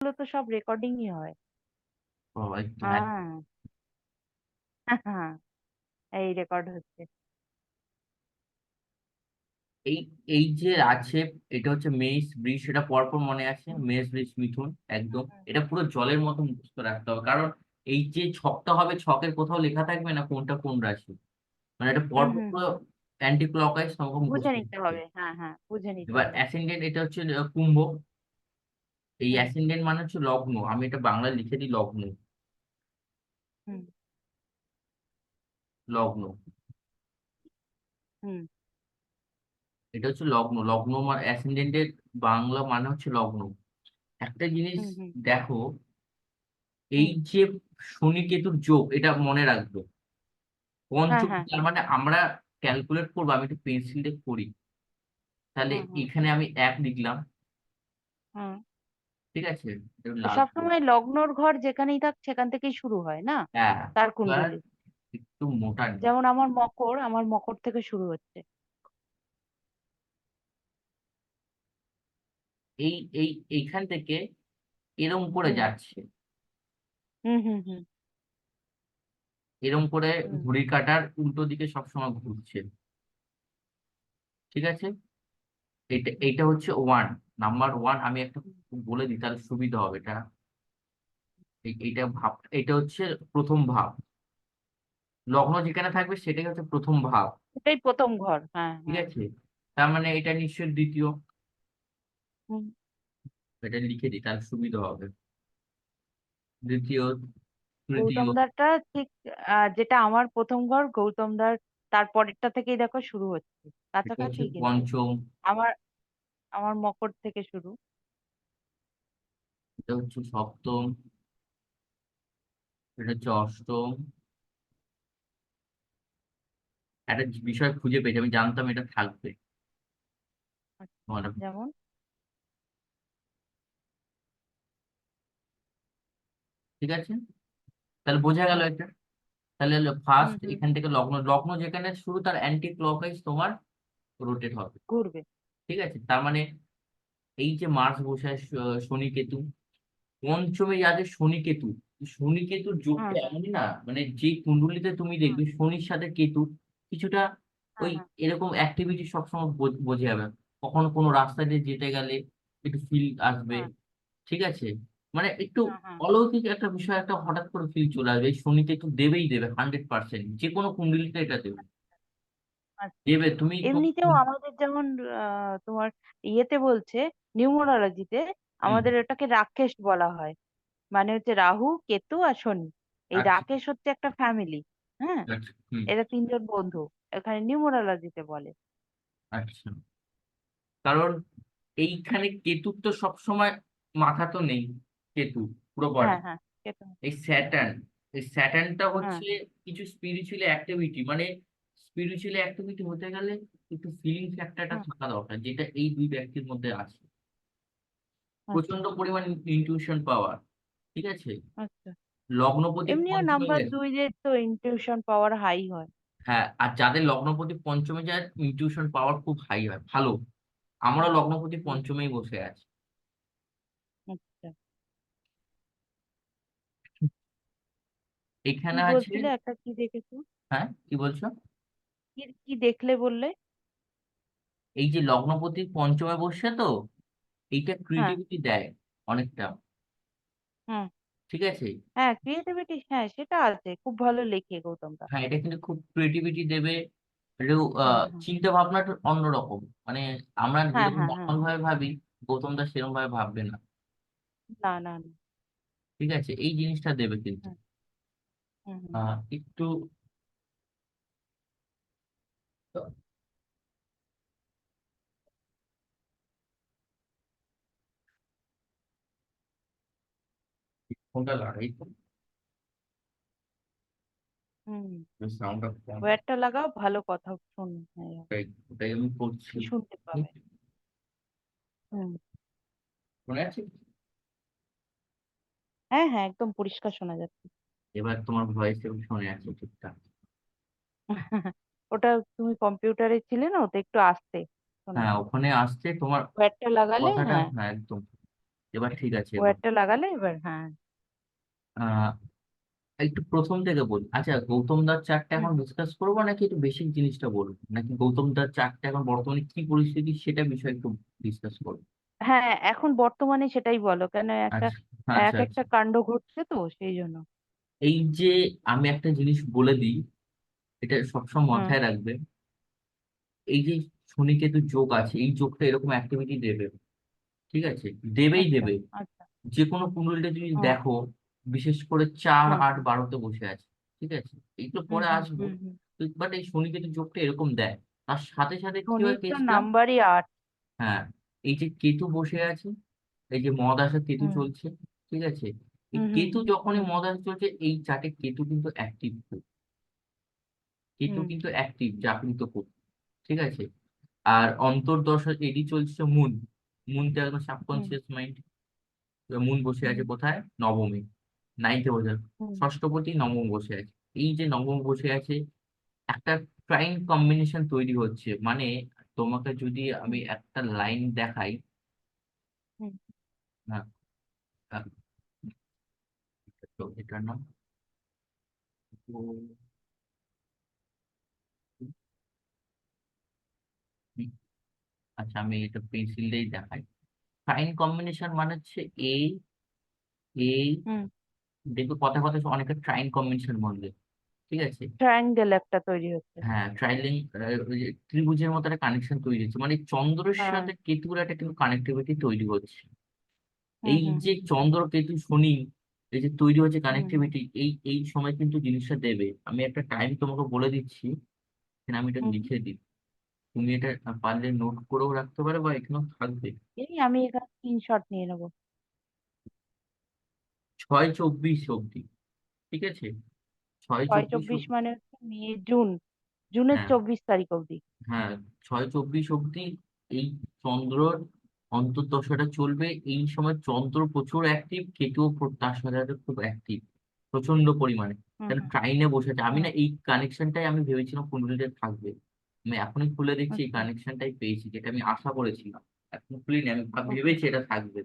গুলো তো সব রেকর্ডিংই হয়। হ্যাঁ। হ্যাঁ এই রেকর্ড হচ্ছে। এই এই যে আছে এটা হচ্ছে মেষ বৃষ এটা পরপর মনে আছে? মেষ বৃষ মিথুন একদম। এটা পুরো জলের মতো মুখস্থ রাখতে হবে। কারণ এই যে ছকটা হবে ছকের কোথাও লেখা থাকবে না কোনটা কোন রাশি? মানে এটা হুম পরপর হুম। পুরো অ্যান্টি ক্লকওয়াইজ তোমাকে বুঝে মুখস্থ নিতে করতে হবে। হ্যাঁ হ্যাঁ বুঝে নিতে এবার হবে। অ্যাসেন্ডেন্ট এটা হচ্ছে কুম্ভ। এই অ্যাসেন্ডেন্ট মানে হচ্ছে লগ্ন। আমি এটা বাংলায় লিখে দিই লগ্ন। লগ্ন। এটা হচ্ছে লগ্ন। লগ্ন মানে অ্যাসেন্ডেন্টের বাংলা মানে হচ্ছে লগ্ন। একটা জিনিস দেখো এই যে শনি কেতুর যোগ এটা মনে রাখবে। হ্যাঁ পঞ্চম হ্যাঁ। তার মানে আমরা ক্যালকুলেট করব আমি একটু পেন্সিল দিয়ে করি তাহলে এখানে আমি এক লিখলাম। ঠিক আছে। সবসময় লগ্নর ঘর যেখানেই থাক সেখান থেকেই শুরু হয় না? হ্যাঁ তার কুণ্ডলী। একটু মোটা যেমন আমার মকর আমার মকর থেকে শুরু হচ্ছে। এই এই এইখান থেকে এরম করে যাচ্ছে। হুম হুম হুম। এরম করে ঘড়ির কাঁটার উল্টো দিকে সবসময় ঘুরছে। ঠিক আছে? এইটা এইটা হচ্ছে ওয়ান নাম্বার ওয়ান আমি একটা বলে দিই তাহলে সুবিধা হবে এটা এইটা ভাব এটা হচ্ছে প্রথম ভাব। লগ্ন যেখানে থাকবে সেটাই হচ্ছে প্রথম ভাব। এটাই প্রথম ঘর হ্যাঁ ঠিক হ্যাঁ। আছে? তার মানে এটা নিশ্চয় দ্বিতীয়। হুম। এটা লিখে দিই তাহলে সুবিধা হবে। দ্বিতীয় তৃতীয়। গৌতমদারটা ঠিক যেটা আমার প্রথম ঘর গৌতমদার তারপরেরটা থেকেই দেখো শুরু হচ্ছে। এটা কাছাকাছি হচ্ছে কিন্তু পঞ্চম। আমার আমার মকর থেকে শুরু। এটা হচ্ছে সপ্তম। এটা হচ্ছে অষ্টম। একটা বিষয় খুঁজে পেয়েছি আমি জানতাম এটা থাকবে। আচ্ছা, যেমন? ঠিক আছে? তাহলে বোঝা গেল এটা। তাহলে ফার্স্ট এখান থেকে লগ্ন লগ্ন যেখানে শুরু তার অ্যান্টি ক্লকওয়াইজ তোমার রোটেট হবে। ঘুরবে ঠিক আছে? তার মানে এই যে মার্স বসে শনি কেতু পঞ্চমে যাদের শনি কেতু শনি কেতুর যোগটা এমনই না মানে যে কুণ্ডলিতে তুমি দেখবে শনির সাথে কেতু কিছুটা ওই এরকম অ্যাক্টিভিটি সবসময় বোঝ- বোঝা যাবে। কখনো কোনো রাস্তা দিয়ে যেতে গেলে একটু ফিল আসবে। ঠিক আছে? মানে একটু অলৌকিক একটা বিষয় একটা হঠাৎ করে ফিল চলে আসবে। এই শনিতে একটু দেবেই দেবে হান্ড্রেড পার্সেন্ট যে কোনো কুণ্ডলিতে এটা দেবে। আচ্ছা। দেবে তুমি তো এমনিতেও আমাদের যেমন আহ, তোমার ইয়েতে বলছে নিউমোরোলজিতে হুম আমাদের ওটাকে রাকেশ বলা হয়। মানে হচ্ছে রাহু কেতু আর শনি। এই আচ্ছা। রাকেশ হচ্ছে একটা ফ্যামিলি হ্যাঁ? আচ্ছা হুম। এরা তিনজন বন্ধু এখানে নিউমোরোলজিতে বলে। আচ্ছা। কারণ এইখানে কেতুর তো সবসময় মাথা তো নেই কেতু পুরো বডি। হ্যাঁ হ্যাঁ কেতু। এই স্যাটার্ন এই স্যাটার্নটা হ্যাঁ। হচ্ছে কিছু স্পিরিচুয়াল অ্যাক্টিভিটি মানে স্পিরিচুয়াল অ্যাক্টিভিটি হতে গেলে একটু ফিলিং ফ্যাক্টরটা থাকা দরকার যেটা এই দুই ব্যক্তির মধ্যে আছে। আচ্ছা। প্রচণ্ড পরিমাণ ইনটিউশন পাওয়ার ঠিক আছে? আচ্ছা। লগ্নপতি এমনিও নাম্বার যায়। দুইদের তো ইনটিউশন পাওয়ার হাই হয়। হ্যাঁ আর যাদের লগ্নপতি পঞ্চমে যায় ইনটিউশন পাওয়ার খুব হাই হয়। ভালো। আমরা লগ্নপতি পঞ্চমেই বসে আছি। আচ্ছা। এখানে আছে একটা কি দেখেছ? হ্যাঁ কি বলছো? কি কি দেখলে বললে? এই যে লগ্নপতি পঞ্চমে বসছে তো এইটা হ্যাঁ। ক্রিয়েটিভিটি দেয় অনেকটা। হুম। ঠিক আছে? হ্যাঁ ক্রিয়েটিভিটি হ্যাঁ সেটা আছে। খুব ভালো লেখে গৌতম দা। হ্যাঁ এটা কিন্তু খুব ক্রিয়েটিভিটি দেবে। একটু চিন্তা ভাবনাটা অন্যরকম। মানে আমরা হ্যাঁ যেরকম হ্যাঁ হ্যাঁ। নর্মাল ভাবে ভাবি গৌতম দাস সেরকম ভাবে ভাববে না। না না না। ঠিক আছে? এই জিনিসটা দেবে কিন্তু। হুম হুম। আহ, একটু ফোনটা লাগাই তো? সাউন্ডটা ওয়্যারটা লাগাও ভালো কথা শুন। হ্যাঁ ওটাই ওটাই আমি করছি। শুনতে পাবে? হুম। আছে? হ্যাঁ হ্যাঁ একদম পরিষ্কার শোনা যাচ্ছে। এবার তোমার ভয়েস এবং শুনে আছে ঠিকঠাক। ওটা তুমি কম্পিউটারে ছিলে না? ওটা একটু আস্তে শোনা হ্যাঁ ওখানে আসছে তোমার ওয়্যারটা লাগালে? কথাটা হ্যাঁ। হ্যাঁ একদম। এবার ঠিক আছে এবার। ওয়্যারটা লাগালে এবার হ্যাঁ। আহ একটু প্রথম থেকে বলি। আচ্ছা গৌতম দার চারটা এখন ডিসকাস করব নাকি একটু বেসিক জিনিসটা বলব নাকি গৌতম দার চারটা এখন বর্তমানে কি পরিস্থিতি সেটা বিষয়ে একটু ডিসকাস করব? হ্যাঁ এখন বর্তমানে সেটাই বলো। কেন একটা আচ্ছা আচ্ছা এক একটা আচ্ছা। কাণ্ড ঘটছে তো সেই জন্য। এই যে আমি একটা জিনিস বলে দিই এটা সবসময় হুম। মাথায় রাখবে। এই যে শনি কেতু যোগ আছে এই যোগটা এরকম অ্যাক্টিভিটি দেবে। ঠিক আছে? দেবেই আচ্ছা দেবে। আচ্ছা। যে কোনো কুণ্ডলীটা হুম। দেখো বিশেষ করে চার হুম। আট বারোতে বসে আছে। ঠিক আছে? এইগুলো হুম পরে হুম আসব। হুম হুম। বাট এই শনি কেতু যোগটা এরকম দেয়। তার সাথে সাথে কি হয় শনির তো নাম্বারই আট। হ্যাঁ এই যে কেতু বসে আছে এই যে মহাদশা কেতু হুম। চলছে। ঠিক আছে? এই হুম হুম। কেতু যখনই মহাদশা চলছে এই চার্টে কেতু কিন্তু অ্যাক্টিভ হুম। কিন্তু অ্যাক্টিভ জাগৃত খুব ঠিক আছে? আর অন্তর্দশা এডি চলছে মুন মুনটা একদম সাবকনসিয়াস মাইন্ড মুন বসে আছে কোথায়? নবমে নাইনথে বসে আছে ষষ্ঠপতি নবম বসে আছে। এই যে নবম বসে আছে একটা ট্রাইন কম্বিনেশন তৈরি হচ্ছে মানে তোমাকে যদি আমি একটা লাইন দেখাই না তো এটার নাম তো, হুম, আচ্ছা আমি এটা পেন্সিল দিয়েই দেখাই। ট্রাইন কম্বিনেশন মানে হচ্ছে এই এই হুম। দেখবে কথা কথা অনেকে ট্রাইন কম্বিনেশন বলবে ঠিক আছে? ট্রায়াঙ্গেল একটা তৈরি হচ্ছে। হ্যাঁ ট্রাইলিং ত্রিভুজের মতো একটা কানেকশন তৈরি হচ্ছে। মানে চন্দ্রের হ্যাঁ। সাথে কেতুর একটা কিন্তু কানেক্টিভিটি তৈরি হচ্ছে। হুম এই হুম। যে চন্দ্র কেতু শনি এই যে তৈরি হচ্ছে হুম। কানেক্টিভিটি এই এই সময় কিন্তু জিনিসটা দেবে। আমি একটা টাইম তোমাকে বলে দিচ্ছি এখানে আমি এটা হুম। লিখে দিই তুমি এটা পারলে নোট করেও রাখতে পারো বা এখানেও থাকবে। এই আমি এখানে স্ক্রিনশট নিয়ে নেব। ছয় চব্বিশ অব্দি ঠিক আছে? ছয় ছয় চব্বিশ চব্বিশ মানে হচ্ছে মে জুন। জুনের হ্যাঁ। চব্বিশ তারিখ অবধি। হ্যাঁ ছয় চব্বিশ অব্দি এই চন্দ্রর অন্তর্দশাটা চলবে। এই সময় চন্দ্র প্রচুর অ্যাক্টিভ কেতুও প্র- তার সাথে সাথে খুব অ্যাক্টিভ প্রচণ্ড পরিমাণে। হুম হুম। ট্রাইনে বসে আছে। আমি হুম। না এই কানেকশনটাই আমি ভেবেছিলাম কুণ্ডলীতে থাকবে। আমি এখনই খুলে দেখছি এই আচ্ছা। কানেকশনটাই পেয়েছি যেটা আমি আশা করেছিলাম। এখন খুলিনি আমি ভেবেছি এটা থাকবে।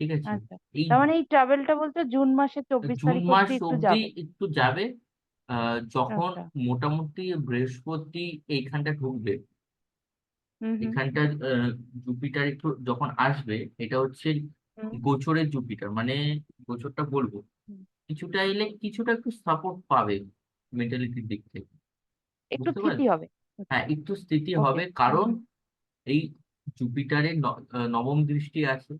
ঠিক আছে? আচ্ছা। এই তার মানে এই ট্রাভেলটা বলতে জুন মাসের চব্বিশ জুন তারিখ মাস অবধি একটু অব্দি যাবে? একটু যাবে। আহ যখন আচ্ছা। মোটামুটি বৃহস্পতি এইখানটা ঢুকবে। হুম হুম। এখানটা জুপিটার একটু যখন আসবে এটা হচ্ছে হুম। গোচরের জুপিটার মানে গোচরটা বলব। হুম। কিছুটা এলে কিছুটা একটু সাপোর্ট পাবে মেন্টালিটির দিক থেকে। একটু বুঝতে পারলে? হবে। হ্যাঁ একটু স্থিতি হবে। কারণ এই জুপিটারের নবম দৃষ্টি আছে।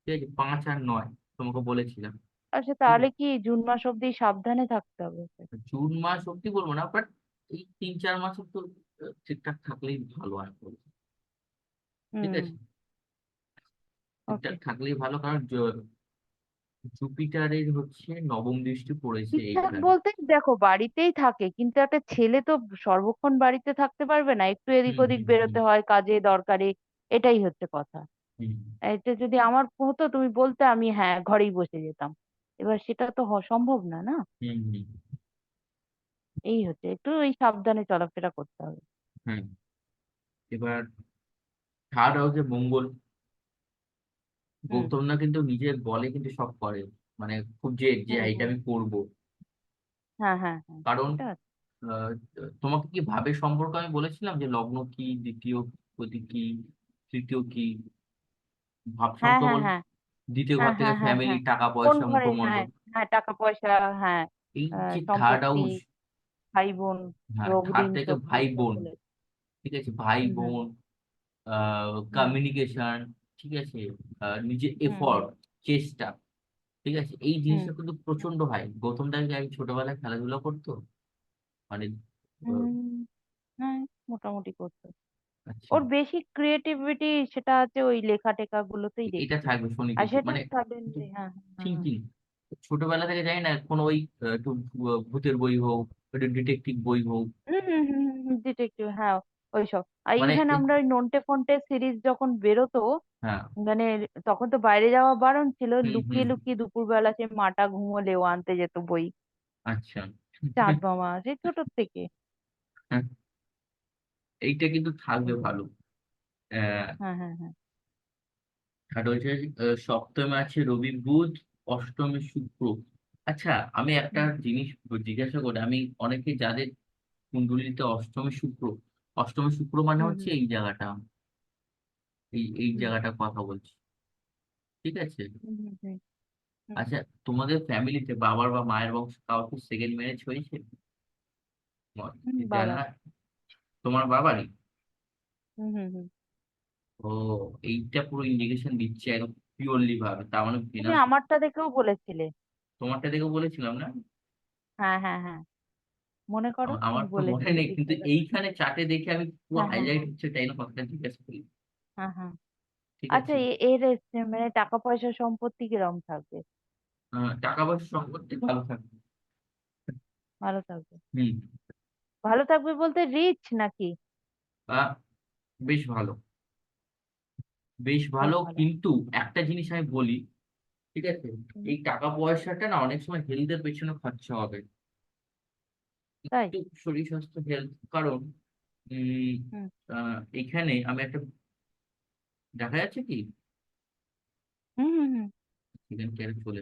ঠিক আছে? পাঁচ আর নয় তোমাকে বলেছিলাম। আচ্ছা তাহলে কি জুন মাস অবধি সাবধানে থাকতে হবে? জুন মাস অব্দি বলব না বাট এই তিন চার মাস তো ঠিকঠাক থাকলেই ভালো আর বলব। ঠিক আছে? ওকে ঠিকঠাক থাকলেই ভালো কারণ জুপিটারের হচ্ছে নবম দৃষ্টি পড়েছে ঠিকঠাক এইখানে। বলতে দেখো বাড়িতেই থাকে কিন্তু একটা ছেলে তো সর্বক্ষণ বাড়িতে থাকতে পারবে না একটু এদিক হুম ওদিক হুম বেরোতে হয় কাজে দরকারে এটাই হচ্ছে কথা। হুম। এটা যদি আমার হতো তুমি বলতে আমি হ্যাঁ ঘরেই বসে যেতাম। এবার সেটা তো হ- সম্ভব না না? হুম হুম। এই হচ্ছে একটু এই সাবধানে চলাফেরা করতে হবে। হুম। এবার থার্ড হাউসে মঙ্গল। গৌতম না কিন্তু নিজের বলে কিন্তু সব করে। মানে খুব জেদ যে হুম এইটা আমি করব। হ্যাঁ হ্যাঁ হ্যাঁ। কারণ এটা আছে। তোমাকে কি ভাবে সম্পর্ক আমি বলেছিলাম যে লগ্ন কি দ্বিতীয় পতি কি তৃতীয় কি? ভাব হ্যাঁ সম্পর্ক হ্যাঁ বল হ্যাঁ। দ্বিতীয় ঘর হ্যাঁ থেকে হ্যাঁ হ্যাঁ ফ্যামিলি হ্যাঁ। টাকা কোন পয়সা ঘরে হ্যাঁ মুখমণ্ডল হ্যাঁ টাকা পয়সা হ্যাঁ এই আহ, যে থার্ড সম্পত্তি হাউস ভাই বোন হ্যাঁ রোগ থার্ড ঋণ থেকে শোধ ভাই বোন বলে। ঠিক আছে? ভাই হুম হুম বোন হুম কমিউনিকেশন ঠিক আছে? নিজের এফর্ট চেষ্টা ঠিক আছে? এই জিনিসটা কিন্তু প্রচণ্ড হয় গৌতম দা কি আগে ছোটবেলায় খেলাধুলা করতো? মানে হ্যাঁ মোটামুটি করতো। আচ্ছা। ওর বেশি ক্রিয়েটিভিটি সেটা আছে ওই লেখা টেখা গুলোতেই এটা থাকবে শনি আর সেটা মানে একটু হ্যাঁ হ্যাঁ হ্যাঁ। থিঙ্কিং ছোটবেলা থেকে যাই না কোনো ওই একটু ভূতের বই হোক একটু ডিটেকটিভ বই হোক। হুম হুম হুম ডিটেকটিভ হ্যাঁ। ওইসব। আর মানে ইভেন আমরা ওই নন্টে ফন্টে সিরিজ যখন বেরোতো হ্যাঁ। মানে তখন তো বাইরে যাওয়া বারণ ছিল হুম লুকিয়ে হুম। লুকিয়ে দুপুরবেলা সে মাটা ঘুমোলে ও আনতে যেত বই। আচ্ছা। চাঁদ মামা সেই ছোট থেকে। এইটা কিন্তু থাকবে ভালো। আহ হ্যাঁ হ্যাঁ হ্যাঁ। আর হচ্ছে আহ, সপ্তমে আছে রবি বুধ অষ্টমে শুক্র। আচ্ছা আমি একটা হুম। জিনিস জিজ্ঞাসা করি আমি অনেকে যাদের কুণ্ডলিতে অষ্টমে শুক্র অষ্টমে শুক্র মানে হচ্ছে এই জায়গাটা। এই এই জায়গাটা কথা বলছি। ঠিক আছে? হুম। আচ্ছা। তোমাদের ফ্যামিলিতে বাবার বা মায়ের বংশ কাউকে সেকেন্ড ম্যারেজ হয়েছে? বাবা। তোমার বাবারই? ও এইটা পুরো ইন্ডিকেশন দিচ্ছে একদম পিওরলি ভাবে তার মানে ভেনাস আমারটা দেখেও বলেছিলে। তোমারটা দেখে বলেছিলাম না? হ্যাঁ হ্যাঁ হ্যাঁ। মনে করো আমার তো মনে নেই কিন্তু এইখানে চার্টে দেখে আমি পুরো হ্যাঁ হ্যাঁ হাইলাইট হ্যাঁ। হচ্ছে তাই না কথাটা জিজ্ঞাসা করি। হ্যাঁ হ্যাঁ। ঠিক আচ্ছা আছে? এ- এর মানে টাকা পয়সা সম্পত্তি কীরকম থাকবে? আহ, টাকা পয়সা সম্পত্তি ভালো থাকবে। ভালো থাকবে। হুম। ভালো থাকবে বলতে রিচ নাকি? বেশ ভালো। বেশ বেশ ভালো ভালো। কিন্তু একটা জিনিস আমি বলি ঠিক আছে? এই টাকা পয়সাটা না অনেক সময় হেলথের পেছনে খরচা হবে। তাই? একটু শরীর স্বাস্থ্য হেলথ কারণ উম, হুম। এখানে আমি একটা দেখা যাচ্ছে কি? হুম হুম চলে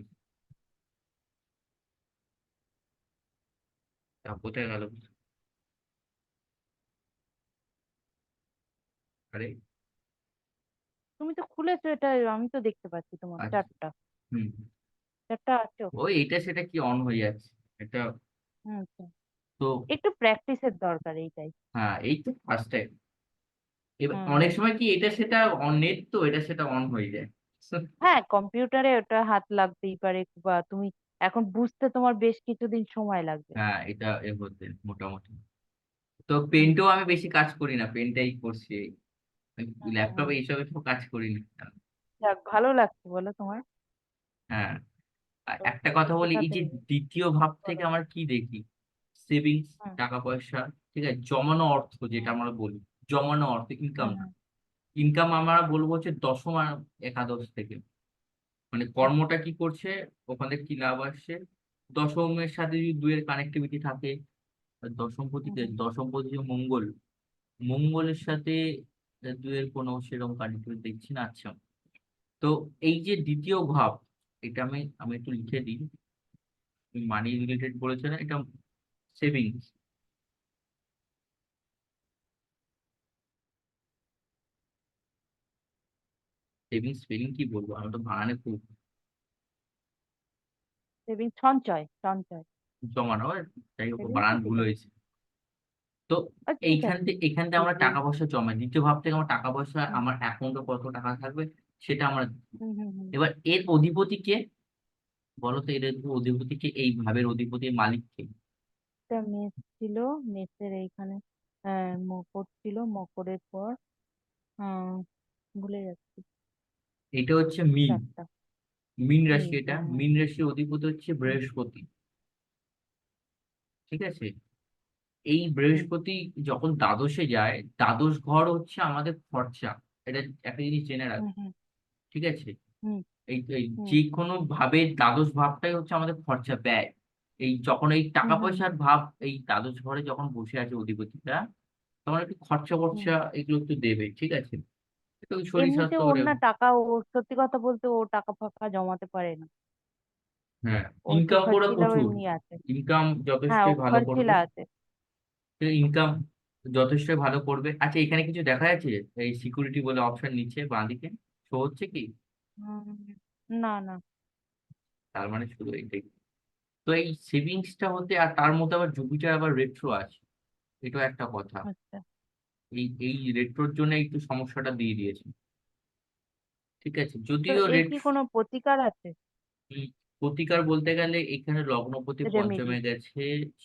তা কোথায় গেল? আরে তুমি তো খুলেছো এটা আমি তো দেখতে পাচ্ছি তোমার আচ্ছা। চারটা। হুম। চারটা আছো ওই এটা সেটা কি অন হয়ে যাচ্ছে? এটা হুম আচ্ছা। তো একটু প্র্যাকটিসের দরকার এইটাই। হ্যাঁ এই তো ফার্স্ট টাইম এবার অনেক সময় কি এটা সেটা অন নেট তো এটা সেটা অন হয়ে যায়। হ্যাঁ কম্পিউটারে ওটা হাত লাগতেই পারে বা তুমি এখন বুঝতে তোমার বেশ কিছুদিন সময় লাগবে। হ্যাঁ এটা এর মধ্যে মোটামুটি। তো পেন্টেও আমি বেশি কাজ করি না পেনটাই করছি। ল্যাপটপে এইসবে সব কাজ করি না। যাক ভালো লাগছে বলো তোমার। হ্যাঁ একটা কথা বলি এই যে দ্বিতীয় ভাব থেকে আমরা কি দেখি? সেভিংস টাকা পয়সা ঠিক আছে? জমানো অর্থ যেটা আমরা বলি জমানো অর্থ ইনকাম হুম ইনকাম আমরা বলব হচ্ছে দশম আর একাদশ থেকে। মানে কর্মটা কি করছে? ওখান থেকে কি লাভ আসছে? দশমের সাথে যদি দুয়ের কানেক্টিভিটি থাকে আর দশম হুম দশম পতি যে মঙ্গল। মঙ্গলের সাথে দুয়ের কোনো সেরকম কানেক্টিভিটি দেখছি না আচ্ছা। তো এই যে দ্বিতীয় ভাব এটা আমি আমি একটু লিখে দিই। মানি রিলেটেড বলেছে না এটা সেভিংস সেভিংস স্পেলিং কি বলব? আমি তো বানানে খুব। সেভিং সঞ্চয় সঞ্চয়। জমানো আর যাই হোক বানান ভুল হয়েছে। তো এইখান থেকে এখান থেকে আমরা টাকা পয়সা জমাই দ্বিতীয় ভাব থেকে আমার টাকা পয়সা আমার অ্যাকাউন্টে কত টাকা থাকবে সেটা আমরা এবার এর অধিপতি কে? বলো তো এর অধিপতি কে? এই ভাবের অধিপতি মালিক কে? একটা মেষ ছিল মেষের এইখানে আহ, মকর ছিল মকরের পর আহ ভুলে যাচ্ছি এটা হচ্ছে মিন। চারটা। মিন রাশি এটা। হ্যাঁ। মিন রাশির অধিপতি হচ্ছে বৃহস্পতি। ঠিক আছে? এই বৃহস্পতি যখন দ্বাদশে যায় দ্বাদশ ঘর হচ্ছে আমাদের খরচা। এটা একটা জিনিস জেনে রাখ। ঠিক আছে? এই যে কোনো ভাবে দ্বাদশ ভাবটাই হচ্ছে আমাদের খরচা ব্যয়। এই যখন এই টাকা পয়সার ভাব এই দ্বাদশ ঘরে যখন বসে আছে অধিপতিটা তখন একটু খরচা। ফরচা এগুলো একটু দেবে ঠিক আছে? একটু শরীর এমনিতে স্বাস্থ্য ওর না টাকা ও সত্যি কথা বলতে ও টাকা ফাঁকা জমাতে পারে না। হ্যাঁ ইনকাম খরচিলাও প্রচুর। এমনি আছে। ইনকাম হ্যাঁ ও যথেষ্টই ভালো করবে। খরচিলা আছে ইনকাম যথেষ্টই ভালো করবে। আচ্ছা এখানে কিছু দেখা যাচ্ছে? এই সিকিউরিটি বলে অপশন নিচে বাঁদিকে? শো হচ্ছে কি? উম, না না। তার মানে শুধু এইটাই তো এই সেভিংসটা হতে আর তার মধ্যে আবার জুপিটার আবার রেট্রো আছে। এটাও একটা কথা। আচ্ছা। এই এই রেট্রোর জন্য একটু সমস্যাটা দিয়ে দিয়েছে। ঠিক আছে যদিও রেট কি কোনো প্রতিকার আছে? প্রতিকার বলতে গেলে এখানে লগ্নপতি পঞ্চমে গেছে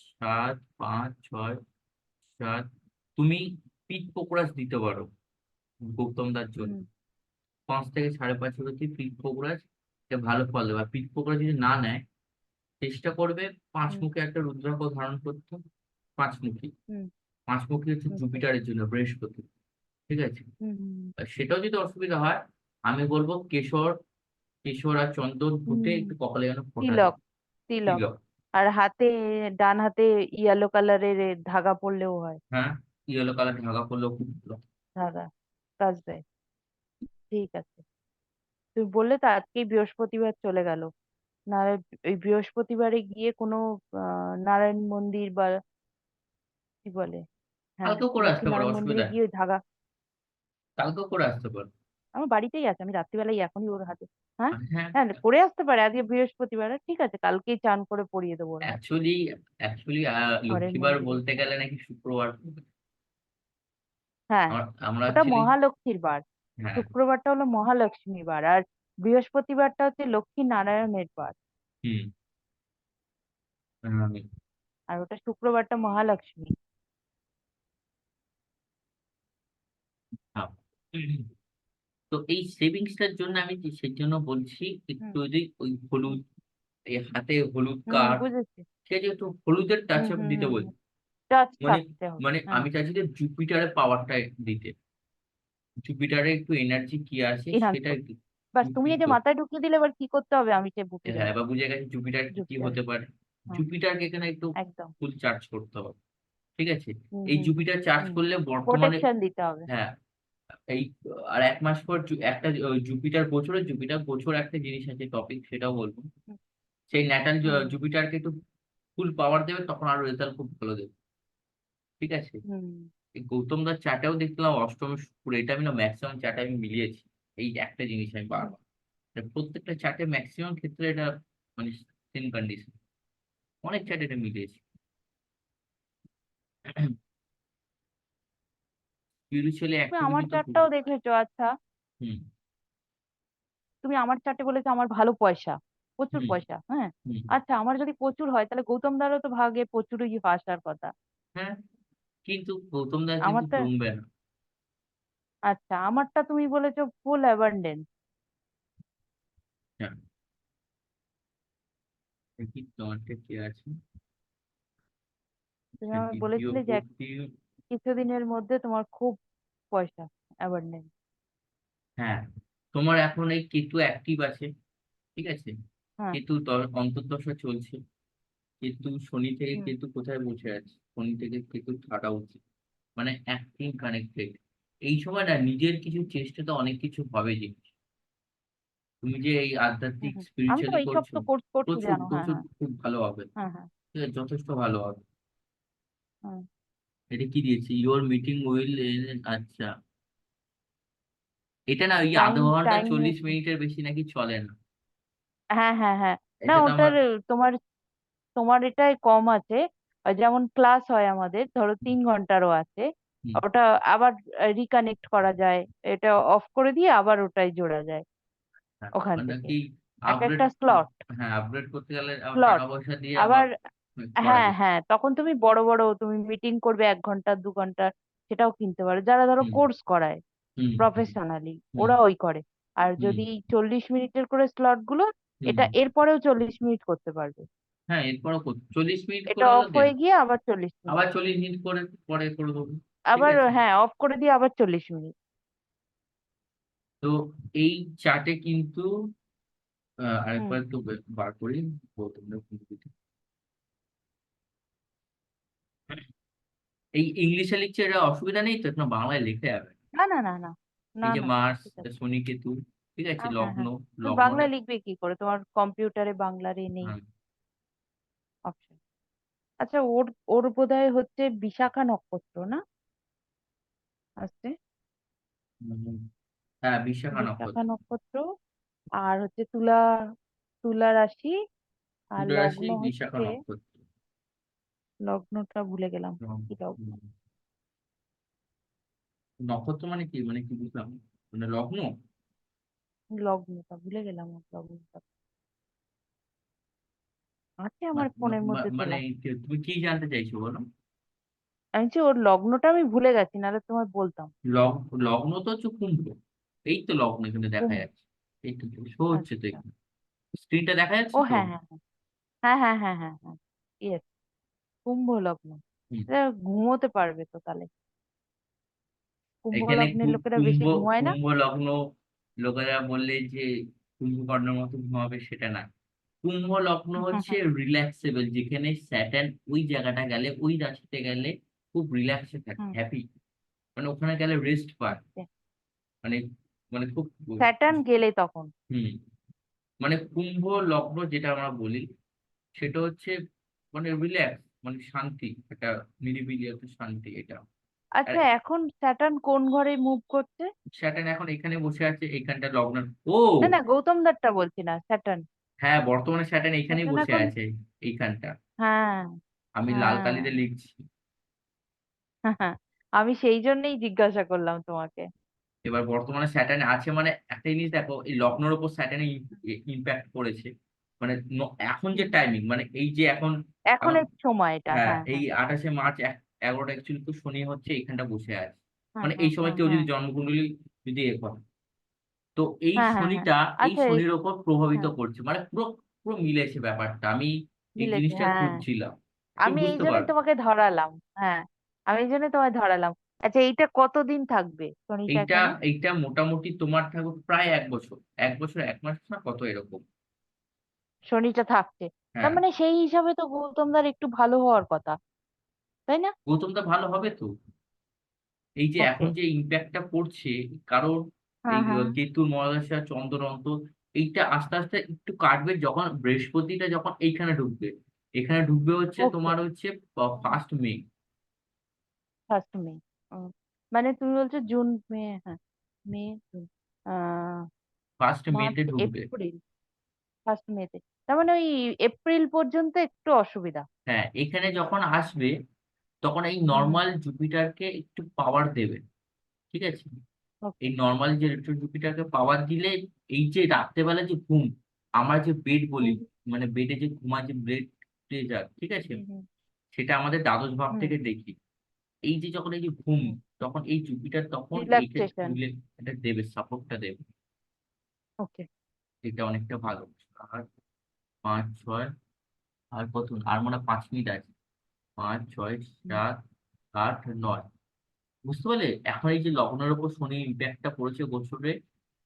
সাত পাঁচ ছয় সাত তুমি পিঠ পোকরাজ দিতে পারো গৌতম দার জন্য। পাঁচ থেকে সাড়ে পাঁচ অবধি পিঠ পোকরাজ এটা ভালো ফল দেবে। আর পিঠ পোকরাজ যদি না নেয় চেষ্টা করবে পাঁচ মুখে একটা রুদ্রাক্ষ ধারণ করতে পাঁচমুখী পাঁচমুখী হচ্ছে জুপিটারের জন্য বৃহস্পতি ঠিক আছে? সেটাও যদি অসুবিধা হয় আমি বলব কেশর কেশর আর চন্দন ফুটে একটু কপালে যেন ফোঁটা তিলক তিলক। আর হাতে ডান হাতে ইয়েলো কালারের ধাগা পরলেও হয়। হ্যাঁ ইয়েলো কালার ঢাকা পড়লেও খুব ভালো। ধাগা কাজ দেয় ঠিক আছে। তুমি বললে তো আজকেই বৃহস্পতিবার চলে গেল। নাহলে এই বৃহস্পতিবারে গিয়ে কোনো আহ নারায়ণ মন্দির বা কি বলে? হ্যাঁ কালকেও করে আসতে পারো লক্ষ্মীনারায়ণ অসুবিধা মন্দিরে নেই। গিয়ে ওই ধাগা কালকেও করে আসতে পারো। আমার বাড়িতেই আছে আমি রাত্রিবেলায় এখনই ওর হাতে। হ্যাঁ? হ্যাঁ। হ্যাঁ পরে আসতে পারে আজকে বৃহস্পতিবার ঠিক আছে কালকেই চান করে পরিয়ে দেবো ওর হাতে। অ্যাকচুয়ালি অ্যাকচুয়ালি লক্ষ্মীবার মন্দিরে বলতে গেলে নাকি শুক্রবার। হ্যাঁ আমরা আমরা ওটা মহালক্ষ্মীর বার। হ্যাঁ। শুক্রবারটা হলো মহালক্ষ্মীর বার আর বৃহস্পতিবারটা হচ্ছে লক্ষ্মী নারায়ণের বার। হুম। হুম, আর ওটা শুক্রবারটা মহালক্ষ্মী। হ্যাঁ। তো এই সেভিংসটার জন্য আমি সেই জন্য বলছি একটু যদি ওই হলুদ এই হাতে হলুদ কার্ড বুঝেছি। ঠিক আছে একটু হলুদের টাচ আপ দিতে বলছি। টাচ মানে মানে হ্যাঁ আমি চাইছি যে জুপিটারের পাওয়ারটা দিতে। জুপিটারে একটু এনার্জি কি আছে সেটা একটু বাস তুমি এই যে মাথায় ঢুকিয়ে দিলে এবার কি করতে হবে আমি সে বুঝে হ্যাঁ এবার বুঝে গেছি জুপিটার কি হতে পারে? জুপিটারকে এখানে একটু একদম। ফুল চার্জ করতে হবে ঠিক আছে? এই জুপিটার চার্জ করলে বর্তমানে প্রোটেকশন দিতে হবে। হ্যাঁ এই আর এক মাস পর একটা জুপিটার গোচরে জুপিটার গোচর একটা জিনিস আছে টপিক সেটাও বলব। সেই ন্যাটাল জুপিটারকে একটু ফুল পাওয়ার দেবে তখন আরও রেজাল্ট খুব ভালো দেবে ঠিক আছে? এই গৌতম দার চার্টেও দেখলাম অষ্টম এটা আমি না ম্যাক্সিমাম চাটা আমি মিলিয়েছি। এই একটা জিনিস আমি বারবার। প্রত্যেকটা চার্টে ম্যাক্সিমাম ক্ষেত্রে এটা মানে সেম কন্ডিশন অনেক চার্টে এটা মিলিয়েছি। স্পিরিচুয়ালি তুমি আমার চার্টটাও দেখেছ আচ্ছা। হুম। তুমি আমার চার্টে বলেছ আমার ভালো পয়সা প্রচুর পয়সা হ্যাঁ? আচ্ছা আমার যদি প্রচুর হয় তাহলে গৌতম দারও তো ভাগে প্রচুরই আসার কথা। হ্যাঁ কিন্তু গৌতম দা কিন্তু জমবে না। আচ্ছা আমারটা তুমি বলেছ ফুল অ্যাবান্ডেন্স হ্যাঁ। দেখি তোমারটা কি আছে। তুমি আমাকে বলেছিলে যে কিছুদিনের মধ্যে তোমার খুব পয়সা অ্যাবান্ডেন্স হ্যাঁ তোমার এখন এই কেতু অ্যাক্টিভ আছে ঠিক আছে? হ্যাঁ। কেতু অন্তর্দশা চলছে। কেতু শনি থেকে কেতু কোথায় বসে আছে? শনি থেকে কেতু থাকা উচিত। মানে অ্যাক্টিং কানেক্টেড এই সময় না নিজের কিছু চেষ্টাতে অনেক কিছু হবে জিনিস তুমি যে এই আধ্যাত্মিক তো এইসব করছ তো প্রচুর জানো হ্যাঁ প্রচুর হ্যাঁ। খুব ভালো হবে। হ্যাঁ যথেষ্ট ভালো হবে। এটা কি দিয়েছে? ইওর মিটিং উইল আচ্ছা। এটা না ওই আধ ঘণ্টা চল্লিশ মিনিটের বেশি নাকি চলে না। হ্যাঁ হ্যাঁ হ্যাঁ। না তো ওটার তোমার তোমার এটাই কম আছে। আর যেমন ক্লাস হয় আমাদের ধরো তিন ঘন্টারও আছে। ওটা আবার রিকানেক্ট করা যায়। এটা অফ করে দিয়ে আবার ওটাই জোড়া যায় হ্যাঁ, ওখান মানে থেকে। এক একটা স্লট হ্যাঁ করতে গেলে স্লট পয়সা দিয়ে আবার আবার হ্যাঁ হ্যাঁ তখন তুমি বড় বড় তুমি মিটিং করবে এক ঘণ্টা দু ঘণ্টা সেটাও কিনতে পারো। যারা ধরো কোর্স করায় প্রফেশনালি ওরা ওই করে। আর যদি চল্লিশ মিনিটের করে স্লটগুলো এটা এরপরেও চল্লিশ মিনিট করতে পারবে। হ্যাঁ এরপরও চল্লিশ মিনিট এটা অফ হয়ে গিয়ে আবার চল্লিশ মিনিট। আবার চল্লিশ মিনিট করে পরে করে দেবো আবার হ্যাঁ অফ করে দিয়ে আবার চল্লিশ মিনিট। তো এই চার্টে কিন্তু আরেকবার বে- বার করি এই ইংলিশে লিখছে এটা অসুবিধা নেই তো? এখন বাংলায় লিখে যাবে। না না না না। না এই যে মার্স শনি কেতু ঠিক আছে। হ্যাঁ হ্যাঁ লগ্ন হ্যাঁ। তুমি লগ্নটা বাংলায় লিখবে কি করে? তোমার কম্পিউটারে বাংলারে নেই। অপশন আচ্ছা ওর ওর বোধহয় হচ্ছে বিশাখা নক্ষত্র না? হুম, হ্যাঁ বিশাখা বিশাখা নক্ষত্র। নক্ষত্র আর হচ্ছে তুলা তুলা রাশি আর তুলা রাশি লগ্ন বিশাখা হচ্ছে নক্ষত্র। লগ্নটা ভুলে গেলাম হুম, কি লগ্ন হুম। নক্ষত্র মানে কি? মানে কি বুঝলাম? মানে লগ্ন? লগ্নটা ভুলে গেলাম ওর লগ্নটা। আছে আমার মা- ফোনের মা- মধ্যে মানে তোলা কি- তুমি কি জানতে চাইছো বলো? আমি বলছি ওর লগ্নটা আমি ভুলে গেছি নাহলে তোমায় বলতাম। লগ্ন লগ্ন তো হচ্ছে কুম্ভ। এই তো লগ্ন এখানে দেখা যাচ্ছে। এই তো শো হচ্ছে তো আচ্ছা। এখানে। স্ক্রিনটা দেখা যাচ্ছে তো? হ্যাঁ হ্যাঁ হ্যাঁ। হ্যাঁ হ্যাঁ হ্যাঁ হ্যাঁ, হ্যাঁ। ইয়েস কুম্ভ লগ্ন। এটা ঘুমোতে পারবে তো তাহলে। কুম্ভ এখানে লগ্নের লোকেরা বেশি কুম্ভ ঘুমায় না? কুম্ভ লগ্ন লোকেরা বললে যে কুম্ভকর্ণের মতো ঘুমাবে সেটা না। কুম্ভ লগ্ন হ্যাঁ, হ্যাঁ, হচ্ছে রিল্যাক্সেবল যেখানে স্যাটার্ন ওই জায়গাটা গেলে ওই রাশিতে গেলে খুব রিল্যাক্সে থাকে হ্যাপি মানে ওখানে গেলে রেস্ট পায়। মানে মানে খুব স্যাটার্ন গেলে তখন। হুম। মানে কুম্ভ লগ্ন যেটা আমরা বলি সেটা হচ্ছে মানে রিল্যাক্স মানে শান্তি একটা নিরিবিলি একটা শান্তি এটা। আচ্ছা এখন স্যাটার্ন কোন ঘরে মুভ করছে? স্যাটার্ন এখন এখানে বসে আছে এইখানটা লগ্ন। ও! না না গৌতম দারটা বলছি না স্যাটার্ন হ্যাঁ বর্তমানে স্যাটার্ন এখানেই বসে আছে এইখানটা। হ্যাঁ। আমি লাল হ্যাঁ। কালিতে লিখছি। আমি সেই জন্যই জিজ্ঞাসা করলাম তোমাকে। এবার বর্তমানে স্যাটার্ন আছে মানে একটা জিনিস দেখো এই লগ্নের ওপর স্যাটার্নে ইম্প্যাক্ট করেছে। মানে ন- এখন যে টাইমিং মানে এই যে এখন এখন এখন এই সময়টা হ্যাঁ হ্যাঁ এই হ্যাঁ। আঠাশে মার্চ এক- এগারোটা একচুয়ালি তো শনি হচ্ছে এইখানটা বসে আছে। হ্যাঁ মানে হ্যাঁ এই সময় হ্যাঁ কেউ যদি জন্মকুণ্ডলী যদি এ করে। তো এই হ্যাঁ হ্যাঁ হ্যাঁ। শনিটা এই আচ্ছা এই- শনির ওপর প্রভাবিত হ্যাঁ। করছে। মানে পুরো পুরো মিলেছে ব্যাপারটা। আমি এই মিলেছে জিনিসটা হ্যাঁ। খুঁজছিলাম। তুমি আমি এই বুঝতে জন্যই তোমাকে ধরালাম হ্যাঁ। আমি এই জন্যই তোমায় ধরালাম। আচ্ছা এইটা কতদিন থাকবে শনিটা এইটা এখানে? এইটা মোটামুটি তোমার থাকবে প্রায় এক বছর। এক বছর এক মাস না কত এরকম। শনিটা থাকছে। তার হ্যাঁ মানে সেই হিসাবে তো গৌতম দার একটু ভালো হওয়ার কথা তাই না? গৌতম দা ভালো হবে তো? এই যে এখন যে ইম্প্যাক্টটা পড়ছে কারণ এই হ্যাঁ। হ্যাঁ কেতুর মহাদশা চন্দ্র অন্ত এইটা আস্তে আস্তে একটু কাটবে যখন বৃহস্পতিটা যখন এইখানে ঢুকবে। এখানে ঢুকবে হচ্ছে ওকে। তোমার হচ্ছে ফার্স্ট মে ফার্স্ট মে মানে তুমি বলছো জুন মে হ্যাঁ May June ah first March মেতে ঢুকবে। এপ্রিল ফার্স্ট মেতে তার মানে ওই এপ্রিল পর্যন্ত একটু অসুবিধা। হ্যাঁ এখানে যখন আসবে তখন এই নর্মাল জুপিটারকে একটু পাওয়ার দেবে ঠিক আছে? এই নর্মাল যে রেট্রো জুপিটারকে পাওয়ার দিলে এই যে রাত্রেবেলা যে ঘুম আমরা যে বেড বলি মানে বেডে যে ঘুমায় যে ব্রেড ঠিক আছে? হুম। সেটা আমাদের দ্বাদশ ভাব হুম। থেকে দেখি। এই যে যখন এই যে ঘুম তখন এই জুপিটার তখন এটা দেবে সাপোর্টটা দেবে। ওকে এটা অনেকটা ভালো। আর পাঁচ ছয় আর কত? আর মনে হয় পাঁচ মিনিট আছে। পাঁচ ছয় সাত আট নয়। বুঝতে পারলে? এখন এই যে লগ্নের উপর শনির ইম্প্যাক্টটা পড়েছে গোচরে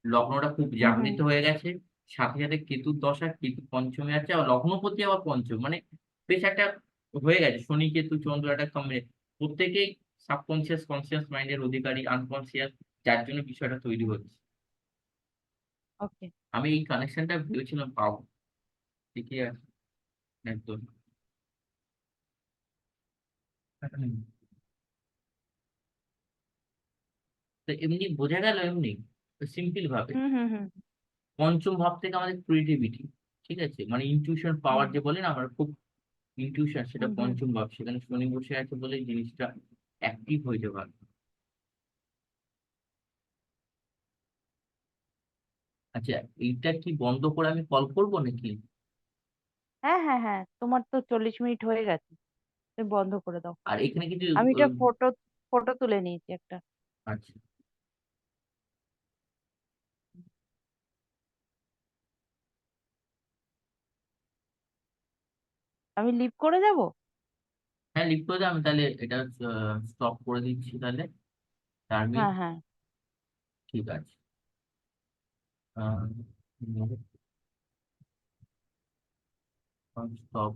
লগ্নটা খুব জাগৃত হয়ে গেছে। সাথে সাথে কেতুর দশা কেতু পঞ্চমে আছে আর লগ্নপতি আবার পঞ্চম। মানে বেশ একটা হয়ে গেছে। শনি কেতু চন্দ্র একটা কমে প্রত্যেকেই সাবকনসিয়াস কনসিয়াস মাইন্ডের অধিকারী আনকনসিয়াস যার জন্য বিষয়টা তৈরি হচ্ছে। ওকে আমি এই কানেকশনটা ভেবেছিলাম পাবো। ঠিকই আছে। একদম। তো এমনি বোঝা গেল এমনি সিম্পল ভাবে। হুম হুম হুম। পঞ্চম ভাব থেকে আমাদের ক্রিয়েটিভিটি ঠিক আছে? মানে ইনটিউশন পাওয়ার যে বলে না আমরা খুব ইনটিউশন সেটা পঞ্চম ভাব সেখানে শনি বসে আছে বলে জিনিসটা অ্যাক্টিভ হয়ে যাবে আচ্ছা এইটা কি বন্ধ করে আমি কল করব নাকি? হ্যাঁ হ্যাঁ হ্যাঁ তোমার তো চল্লিশ মিনিট হয়ে গেছে তুমি বন্ধ করে দাও। আর এখানে কিছু আমি এটা ফটো ফটো তুলে নিয়েছি একটা। আচ্ছা। আমি লিভ করে যাব হ্যাঁ লিখতে হবে আমি তাহলে এটা স্টপ করে দিচ্ছি তাহলে। টার্মিট হ্যাঁ হ্যাঁ। ঠিক আছে। স্টপ